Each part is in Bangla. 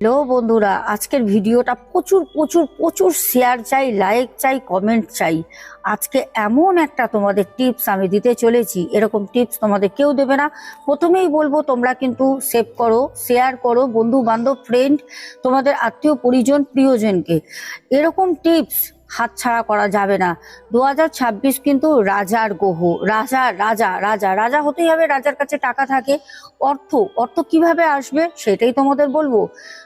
হ্যালো বন্ধুরা, আজকের ভিডিওটা প্রচুর প্রচুর প্রচুর শেয়ার চাই লাইক চাই কমেন্ট চাই। আজকে এমন একটা তোমাদের টিপস আমি দিতে চলেছি, এরকম টিপস তোমাদের কেউ দেবে না। প্রথমেই বলব, তোমরা কিন্তু সেভ করো শেয়ার করো বন্ধু বান্ধব ফ্রেন্ড তোমাদের আত্মীয় পরিজন প্রিয়জনকে। এরকম টিপস হাতছাড়া করা যাবে না। দু হাজার ছাব্বিশ কিন্তু রাজার গহ। রাজা রাজা রাজা রাজা হতেই হবে, রাজার কাছে টাকা থাকে। অর্থ অর্থ কীভাবে আসবে সেটাই তোমাদের বলব।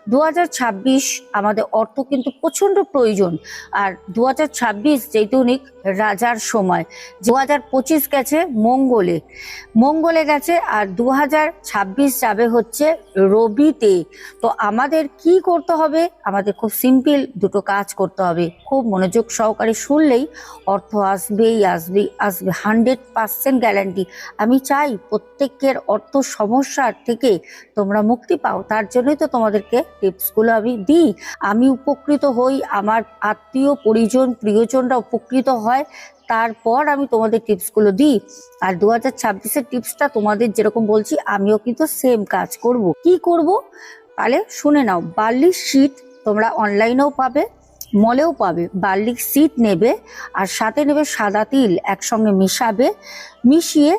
দু হাজার ছাব্বিশ আমাদের অর্থ কিন্তু প্রচণ্ড প্রয়োজন। আর দু হাজার ছাব্বিশ যেটুনিক রাজার সময়। দু হাজার পঁচিশ গেছে মঙ্গলে। মঙ্গলে গেছে আর দু হাজার ছাব্বিশ যাবে হচ্ছে রবিতে। তো আমাদের কি করতে হবে? আমাদের খুব সিম্পল দুটো কাজ করতে হবে। খুব মনোযোগ সহকারে শুনলেই অর্থ আসবেই আসবেই, আসবে। Hundred percent guarantee. আমি চাই প্রত্যেকের অর্থ সমস্যার থেকে তোমরা মুক্তি পাও। তার জন্যই তো তোমাদেরকে টিপসগুলো আমি দিই। আমি উপকৃত হই, আমার আত্মীয়, পরিজন, প্রিয়জনরা উপকৃত হয়। তারপর আমি তোমাদের টিপসগুলো দিই। আর দু হাজার ছাব্বিশের টিপসটা তোমাদের যেরকম বলছি, আমিও কিন্তু সেম কাজ করব। কি করব? তাহলে শুনে নাও। বার্লির শিট তোমরা অনলাইনেও পাবে। মলেও পাবে, বার্লিক সিট নেবে আর সাথে নেবে সাদা তিল, একসঙ্গে মিশাবে। মিশিয়ে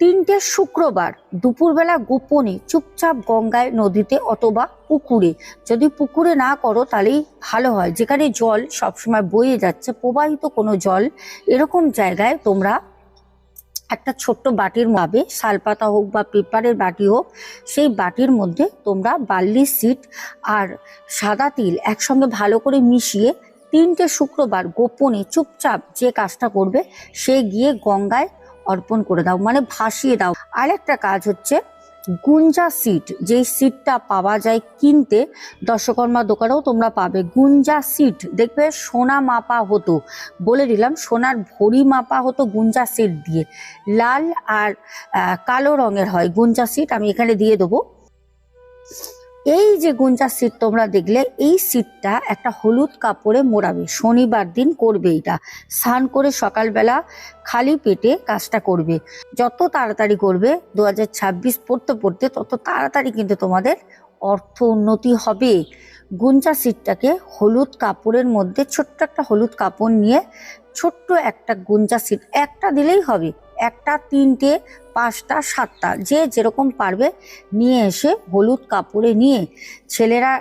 তিনটে শুক্রবার দুপুরবেলা গোপনে চুপচাপ গঙ্গায় নদীতে অথবা পুকুরে। যদি পুকুরে না করো, তাহলেই ভালো হয়। যেখানে জল সবসময় বয়ে যাচ্ছে, প্রবাহিত কোনো জল এরকম জায়গায় তোমরা একটা ছোট্ট বাটির মাবে শালপাতা হোক বা পেপারের বাটি হোক, সেই বাটির মধ্যে তোমরা বার্লি সিট আর সাদা তিল একসঙ্গে ভালো করে মিশিয়ে তিনটে শুক্রবার গোপনে চুপচাপ যে কাজটা করবে, সে গিয়ে গঙ্গায় অর্পণ করে দাও মানে ভাসিয়ে দাও। আরেকটা কাজ হচ্ছে গুঞ্জা সিট যেই সিটটা পাওয়া যায় কিনতে, দর্শকর্মা দোকানেও তোমরা পাবে গুঞ্জা সিট দেখবে সোনা মাপা হতো, বলে দিলাম, সোনার ভরি মাপা হতো গুঞ্জা সিট দিয়ে। লাল আর কালো রঙের হয় গুঞ্জা সিট আমি এখানে দিয়ে দেবো। এই যে গুঞ্জা সিট তোমরা দেখলে, এই সিটটা একটা হলুদ কাপড়ে মোড়াবে। শনিবার দিন করবে এটা। স্নান করে সকালবেলা খালি পেটে কাজটা করবে। যত তাড়াতাড়ি করবে, দু হাজার ছাব্বিশ পড়তে পড়তে তত তাড়াতাড়ি কিন্তু তোমাদের অর্থ উন্নতি হবে। গুঞ্জা সিটটাকে হলুদ কাপড়ের মধ্যে ছোট্ট একটা হলুদ কাপড় নিয়ে ছোট্ট একটা গুঞ্জা সিট একটা দিলেই হবে। একটা, তিনটে, পাঁচটা, সাতটা, যে যেরকম পারবে নিয়ে এসে হলুদ কাপড়ে নিয়ে ছেলেরা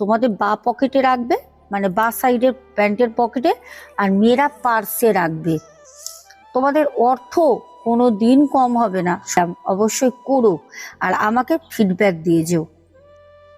তোমাদের বা পকেটে রাখবে মানে বা সাইডের প্যান্টের পকেটে আর মেয়েরা পার্সে রাখবে। তোমাদের অর্থ কোনো দিন কম হবে না, অবশ্যই করো আর আমাকে ফিডব্যাক দিয়ে যেও।